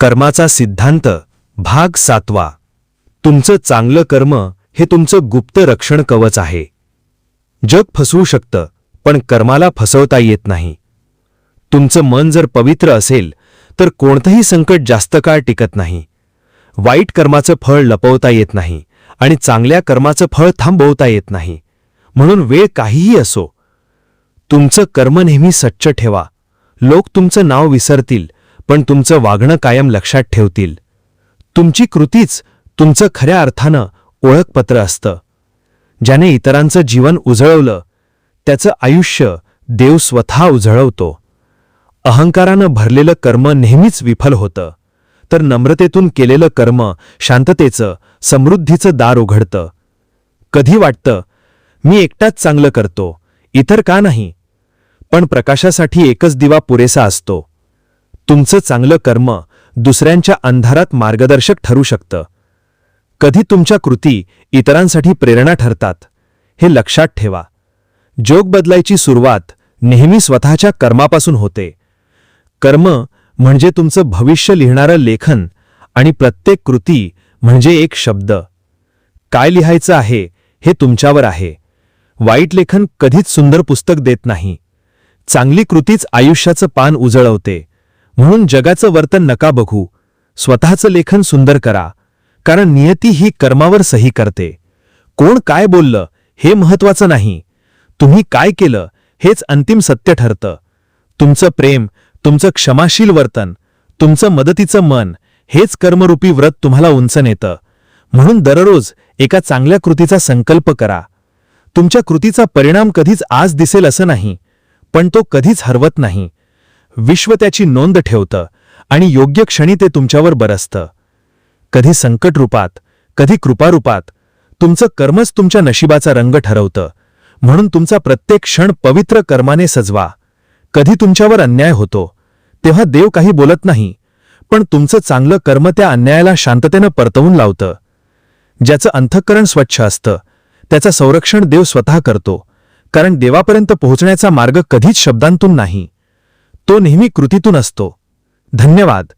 कर्माचा सिद्धांत भाग सातवा. तुमचं चांगलं कर्म हे तुमचं गुप्त रक्षण कवच आहे. जग फसवू शकतं पण कर्माला फसवता येत नाही. तुमचं मन जर पवित्र असेल तर कोणतंही संकट जास्त काळ टिकत नाही. वाईट कर्माचं फळ लपवता येत नाही आणि चांगल्या कर्माचं फळ थांबवता येत नाही. म्हणून वेळ काहीही असो. तुमचं कर्म नेहमी सच्च ठेवा. लोक तुमचं नाव विसरतील पण तुमचं वागणं कायम लक्षात ठेवतील. तुमची कृतीच तुमचं खऱ्या अर्थानं ओळखपत्र असतं. ज्याने इतरांचं जीवन उजळवलं त्याचं आयुष्य देव स्वतः उजळवतो. अहंकारानं भरलेलं कर्म नेहमीच विफल होतं. तर नम्रतेतून केलेलं कर्म शांततेचं समृद्धीचं दार उघडतं. कधी वाटतं मी एकटाच चांगलं करतो इतर का नाही? पण प्रकाशासाठी एकच दिवा पुरेसा असतो. तुमचं चांगलं कर्म दुसऱ्यांच्या अंधारात मार्गदर्शक ठरू शकतं. कधी तुमच्या कृती इतरांसाठी प्रेरणा ठरतात हे लक्षात ठेवा. जोग बदलायची सुरुवात नेहमी स्वतःच्या कर्मापासून होते. कर्म म्हणजे तुमचं भविष्य लिहिणारं लेखन आणि प्रत्येक कृती म्हणजे एक शब्द. काय लिहायचं आहे हे तुमच्यावर आहे. वाईट लेखन कधीच सुंदर पुस्तक देत नाही. चांगली कृतीच आयुष्याचं पान उजळवते. म्हणून जगाचं वर्तन नका बघू. स्वतःचं लेखन सुंदर करा. कारण नियती ही कर्मावर सही करते. कोण काय बोललं हे महत्वाचं नाही. तुम्ही काय केलं हेच अंतिम सत्य ठरतं. तुमचं प्रेम तुमचं क्षमाशील वर्तन तुमचं मदतीचं मन हेच कर्मरूपी व्रत तुम्हाला उंच नेतं. म्हणून दररोज एका चांगल्या कृतीचा संकल्प करा. तुमच्या कृतीचा परिणाम कधीच आज दिसेल असं नाही पण तो कधीच हरवत नाही. विश्व त्याची नोंद ठेवतं आणि योग्य क्षणी ते तुमच्यावर बरसतं. कधी संकट रूपात कधी कृपारूपात तुमचं कर्मच तुमच्या नशिबाचा रंग ठरवतं. म्हणून तुमचा प्रत्येक क्षण पवित्र कर्माने सजवा. कधी तुमच्यावर अन्याय होतो तेव्हा देव काही बोलत नाही पण तुमचं चांगलं कर्म त्या अन्यायाला शांततेनं परतवून लावतं. ज्याचं अंतःकरण स्वच्छ असतं त्याचं संरक्षण देव स्वतः करतो कारण देवापर्यंत पोहोचण्याचा मार्ग कधीच शब्दांतून नाही. तो नेहमी कृतीतून असतो. धन्यवाद.